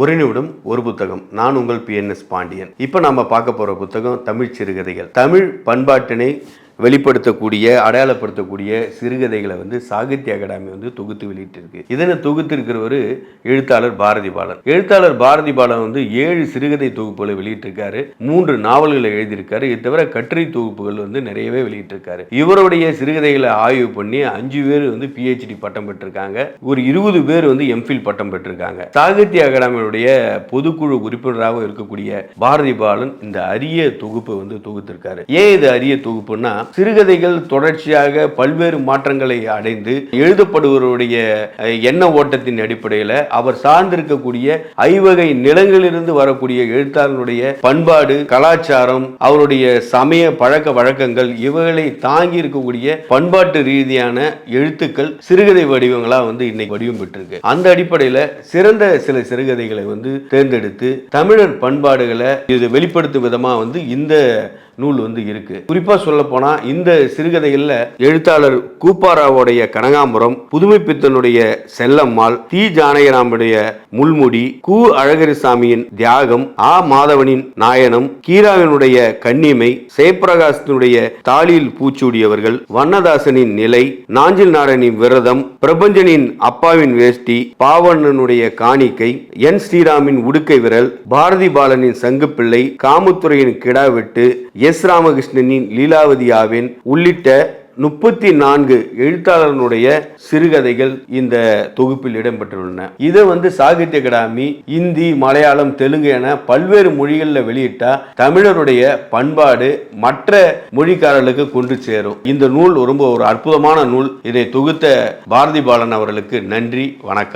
ஒரு நிமிடம் ஒரு புத்தகம். நான் உங்கள் பிஎன்எஸ் பாண்டியன். இப்போ நம்ம பார்க்க போகிற புத்தகம் தமிழ் சிறுகதைகள். தமிழ் பண்பாட்டினை வெளிப்படுத்தக்கூடிய அடையாளப்படுத்தக்கூடிய சிறுகதைகளை வந்து சாகித்ய அகாடமி வந்து தொகுத்து வெளியிட்டிருக்கு. இதனை தொகுத்திருக்கிறவர் எழுத்தாளர் பாரதி பாலன் எழுத்தாளர் பாரதி பாலன் வந்து ஏழு சிறுகதை தொகுப்புகளை வெளியிட்டிருக்காரு. மூன்று நாவல்களை எழுதியிருக்காரு. இது தவிர கட்டுரை தொகுப்புகள் வந்து நிறையவே வெளியிட்டிருக்காரு. இவருடைய சிறுகதைகளை ஆய்வு பண்ணி அஞ்சு பேர் வந்து பிஹெச்டி பட்டம் பெற்றிருக்காங்க. ஒரு இருபது பேர் வந்து எம்ஃபில் பட்டம் பெற்றிருக்காங்க. சாகித்ய அகாடமியுடைய பொதுக்குழு உறுப்பினராக இருக்கக்கூடிய பாரதி பாலன் இந்த அரிய தொகுப்பை வந்து தொகுத்திருக்காரு. ஏன் இது அரிய தொகுப்புன்னா சிறுகதைகள் தொடர்ச்சியாக பல்வேறு மாற்றங்களை அடைந்து எழுதப்படுவருடைய எண்ண ஓட்டத்தின் அடிப்படையில் அவர் சார்ந்திருக்கக்கூடிய ஐவகை நிலங்களிலிருந்து வரக்கூடிய எழுத்தாளர்களுடைய பண்பாடு கலாச்சாரம் அவருடைய சமய பழக்க வழக்கங்கள் இவைகளை தாங்கி இருக்கக்கூடிய பண்பாட்டு ரீதியான எழுத்துக்கள் சிறுகதை வடிவங்களாக வந்து இன்னைக்கு வடிவம் பெற்றிருக்கு. அந்த அடிப்படையில் சிறந்த சில சிறுகதைகளை வந்து தேர்ந்தெடுத்து தமிழர் பண்பாடுகளை இது வெளிப்படுத்தும் விதமாக வந்து இந்த நூல் வந்து இருக்கு. குறிப்பா சொல்ல போனா இந்த சிறுகதைகள்ல எழுத்தாளர் கூப்பாராவுடைய கனகாம்பரம் புதுமைப்பித்தனுடைய செல்லம்மாள் தி. ஜானகிராமுடைய முள்முடி கு. அழகரிசாமியின் தியாகம் ஆ. மாதவனின் நாயனம் கீராவினுடைய கண்ணிமை ஜெயப்பிரகாசத்தினுடைய தாலியில் பூச்சூடியவர்கள் வண்ணதாசனின் நிலை நாஞ்சில் நாடனின் விரதம் பிரபஞ்சனின் அப்பாவின் வேஷ்டி பாவண்ணனுடைய காணிக்கை என். ஸ்ரீராமின் உடுக்கை விரல் பாரதி பாலனின் சங்குப்பிள்ளை காமுத்துறையின் கிடாவெட்டு எஸ் ராமகிருஷ்ணனின் லீலாவதியாவின் உள்ளிட்ட முப்பத்தி நான்கு எழுத்தாளர்களுடைய சிறுகதைகள் இந்த தொகுப்பில் இடம்பெற்றுள்ளன. இதை வந்து சாகித்ய அகாடமி இந்தி மலையாளம் தெலுங்கு என பல்வேறு மொழிகளில் வெளியிட்டா தமிழருடைய பண்பாடு மற்ற மொழிக்காரர்களுக்கு கொண்டு சேரும். இந்த நூல் ரொம்ப ஒரு அற்புதமான நூல். இதை தொகுத்த பாரதி பாலன் அவர்களுக்கு நன்றி வணக்கம்.